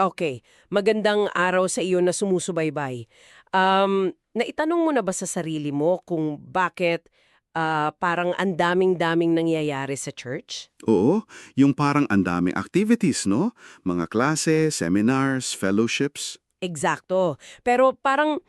Okay, magandang araw sa iyo na sumusubaybay. Um, naitanong mo na ba sa sarili mo kung bakit ah, parang ang daming-daming nangyayari sa church? Oo, yung parang ang daming activities, no? Mga klase, seminars, fellowships. Eksakto. Pero parang,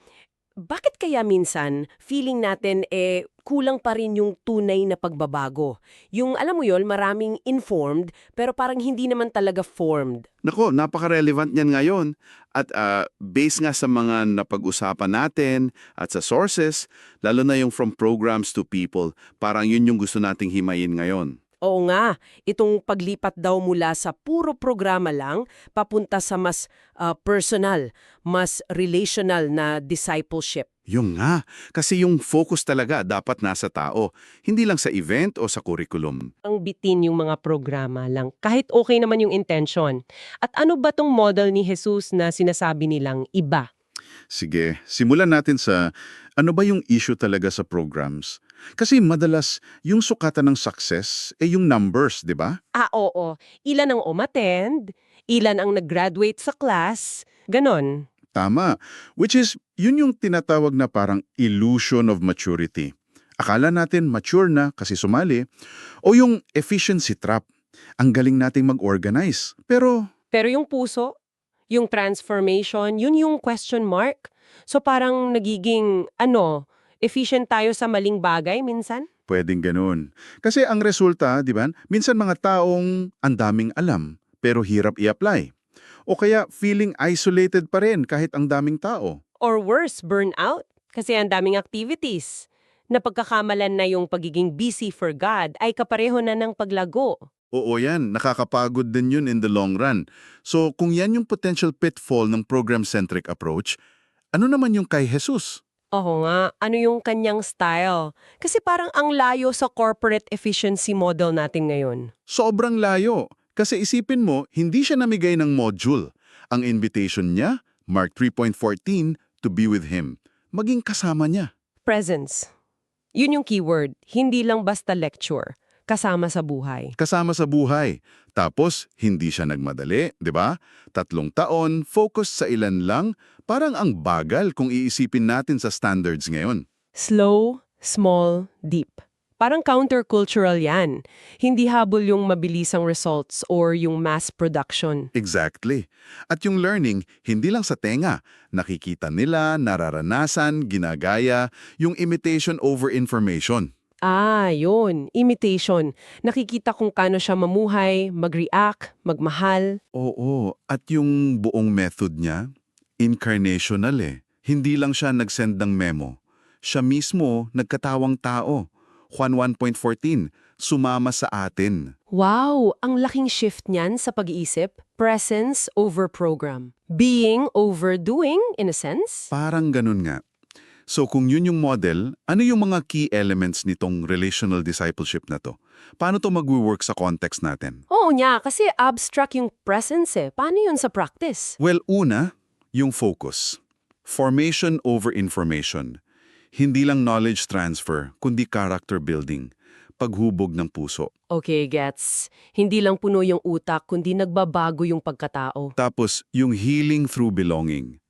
bakit kaya minsan feeling natin eh kulang pa rin yung tunay na pagbabago? Yung alam mo yon maraming informed pero parang hindi naman talaga formed. Nako, napaka-relevant niyan ngayon. At ah, based nga sa mga napag-usapan natin at sa sources, lalo na yung from programs to people, parang yun yung gusto nating himayin ngayon. Oo nga, itong paglipat daw mula sa puro programa lang papunta sa mas ah, personal, mas relational na discipleship. Yung nga, kasi yung focus talaga dapat nasa tao, hindi lang sa event o sa curriculum. Ang bitin yung mga programa lang, kahit okay naman yung intention. At ano ba tong model ni Jesus na sinasabi nilang iba? Sige, simulan natin sa ano ba yung issue talaga sa programs? Kasi madalas yung sukatan ng success ay yung numbers, di ba? Ah, oo. Ilan ang umattend, ilan ang nag-graduate sa class, ganon. Tama. Which is, yun yung tinatawag na parang illusion of maturity. Akala natin mature na kasi sumali. O yung efficiency trap. Ang galing nating mag-organize. Pero, Pero yung puso, yung transformation, yun yung question mark. So parang nagiging, ano, efficient tayo sa maling bagay minsan? pwedeng ganun. Kasi ang resulta, di ba, minsan mga taong ang daming alam, pero hirap i-apply. O kaya feeling isolated pa rin kahit ang daming tao. Or worse, burnout. Kasi ang daming activities. Napagkakamalan na yung pagiging busy for God ay kapareho na ng paglago. Oo yan, nakakapagod din yun in the long run. So kung yan yung potential pitfall ng program-centric approach, ano naman yung kay Jesus? Oo nga, ano yung kanyang style? Kasi parang ang layo sa corporate efficiency model natin ngayon. Sobrang layo. Kasi isipin mo, hindi siya namigay ng module. Ang invitation niya, Mark 3.14, to be with Him. Maging kasama niya. Presence. Yun yung keyword, hindi lang basta lecture, kasama sa buhay. Kasama sa buhay. Tapos, hindi siya nagmadali, di ba? Tatlong taon, focus sa ilan lang, parang ang bagal kung iisipin natin sa standards ngayon. Slow, small, deep. Parang countercultural yan. Hindi habol yung mabilisang results or yung mass production. Exactly. At yung learning, hindi lang sa tenga. Nakikita nila, nararanasan, ginagaya, yung imitation over information. Ah, yun. Imitation. Nakikita kung kano siya mamuhay, mag-react, magmahal. Oo, at yung buong method niya, incarnational eh. Hindi lang siya nag-send ng memo. Siya mismo nagkatawang tao. Juan 1.14, sumama sa atin. Wow, ang laking shift niyan sa pag-iisip. Presence over program. Being over doing, in a sense. Parang ganun nga. So kung yun yung model, ano yung mga key elements nitong relational discipleship na to? Paano to mag-work sa context natin? Oo niya, kasi abstract yung presence eh. Paano yun sa practice? Well, una, yung focus. Formation over information. Hindi lang knowledge transfer, kundi character building. Paghubog ng puso. Okay, gets. Hindi lang puno yung utak, kundi nagbabago yung pagkatao. Tapos, yung healing through belonging.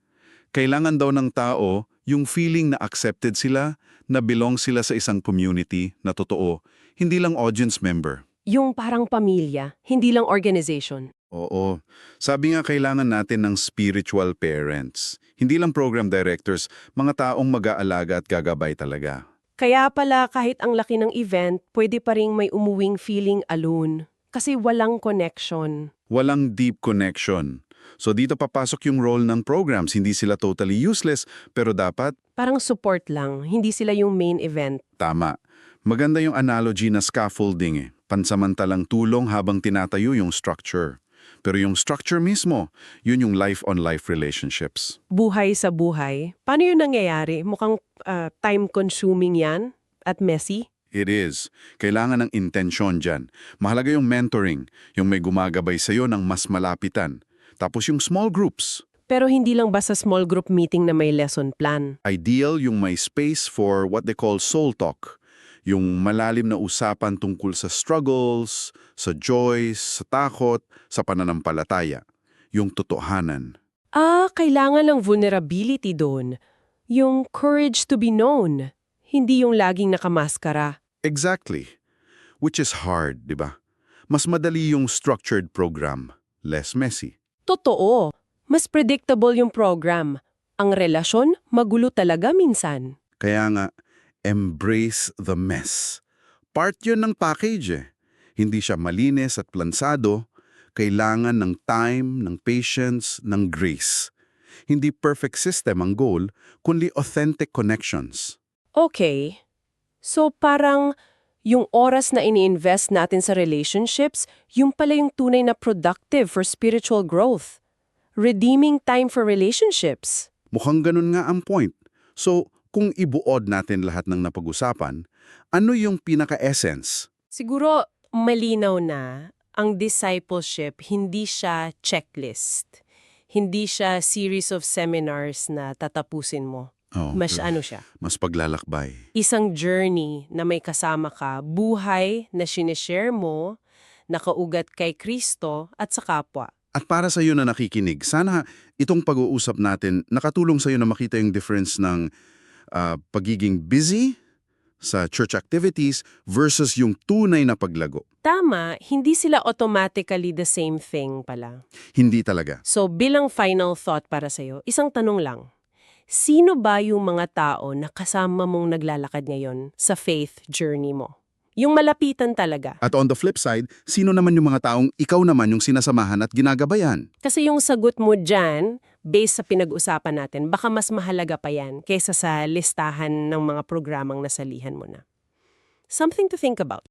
Kailangan daw ng tao yung feeling na accepted sila, na belong sila sa isang community na totoo, hindi lang audience member. Yung parang pamilya, hindi lang organization. Oo. Sabi nga kailangan natin ng spiritual parents. Hindi lang program directors, mga taong mag-aalaga at gagabay talaga. Kaya pala kahit ang laki ng event, pwede pa ring may umuwing feeling alone. Kasi walang connection. Walang deep connection. So dito papasok yung role ng programs. Hindi sila totally useless, pero dapat Parang support lang, hindi sila yung main event. tama. Maganda yung analogy na scaffolding eh. Pansamantalang tulong habang tinatayo yung structure. Pero yung structure mismo, yun yung life-on-life relationships. Buhay sa buhay. Paano yun nangyayari? Mukhang ah, time-consuming yan at messy. It is. Kailangan ng intensyon dyan. Mahalaga yung mentoring, yung may gumagabay sa'yo ng mas malapitan. Tapos yung small groups. Pero hindi lang basta small group meeting na may lesson plan. Ideal yung may space for what they call soul talk. Yung malalim na usapan tungkol sa struggles, sa joys, sa takot, sa pananampalataya. yung totohanan. Ah, kailangan ng vulnerability doon. Yung courage to be known. Hindi yung laging nakamaskara. Exactly. Which is hard, di ba? Mas madali yung structured program, less messy. Totoo. Mas predictable yung program. Ang relasyon, magulo talaga minsan. Kaya nga, embrace the mess. Part yun ng package eh. Hindi siya malinis at plansado. Kailangan ng time, ng patience, ng grace. Hindi perfect system ang goal, kundi authentic connections. Okay. So parang yung oras na ini-invest natin sa relationships, yung pala yung tunay na productive for spiritual growth. Redeeming time for relationships. Mukhang ganun nga ang point. So, kung ibuod natin lahat ng napag-usapan, ano yung pinaka-essence? Siguro malinaw na ang discipleship hindi siya checklist. Hindi siya series of seminars na tatapusin mo. Oh, Mas uh, ano siya? mas paglalakbay. Isang journey na may kasama ka, buhay na sinishare mo, nakaugat kay Kristo at sa kapwa. At para sa iyo na nakikinig, sana itong pag-uusap natin nakatulong sa iyo na makita yung difference ng ah, pagiging busy sa church activities versus yung tunay na paglago. Tama, hindi sila automatically the same thing pala. Hindi talaga. So bilang final thought para sa'yo, isang tanong lang. Sino ba yung mga tao na kasama mong naglalakad ngayon sa faith journey mo? Yung malapitan talaga. At on the flip side, sino naman yung mga taong ikaw naman yung sinasamahan at ginagabayan? Kasi yung sagot mo dyan, based sa pinag-usapan natin, baka mas mahalaga pa yan kaysa sa listahan ng mga programang nasalihan mo na. Something to think about.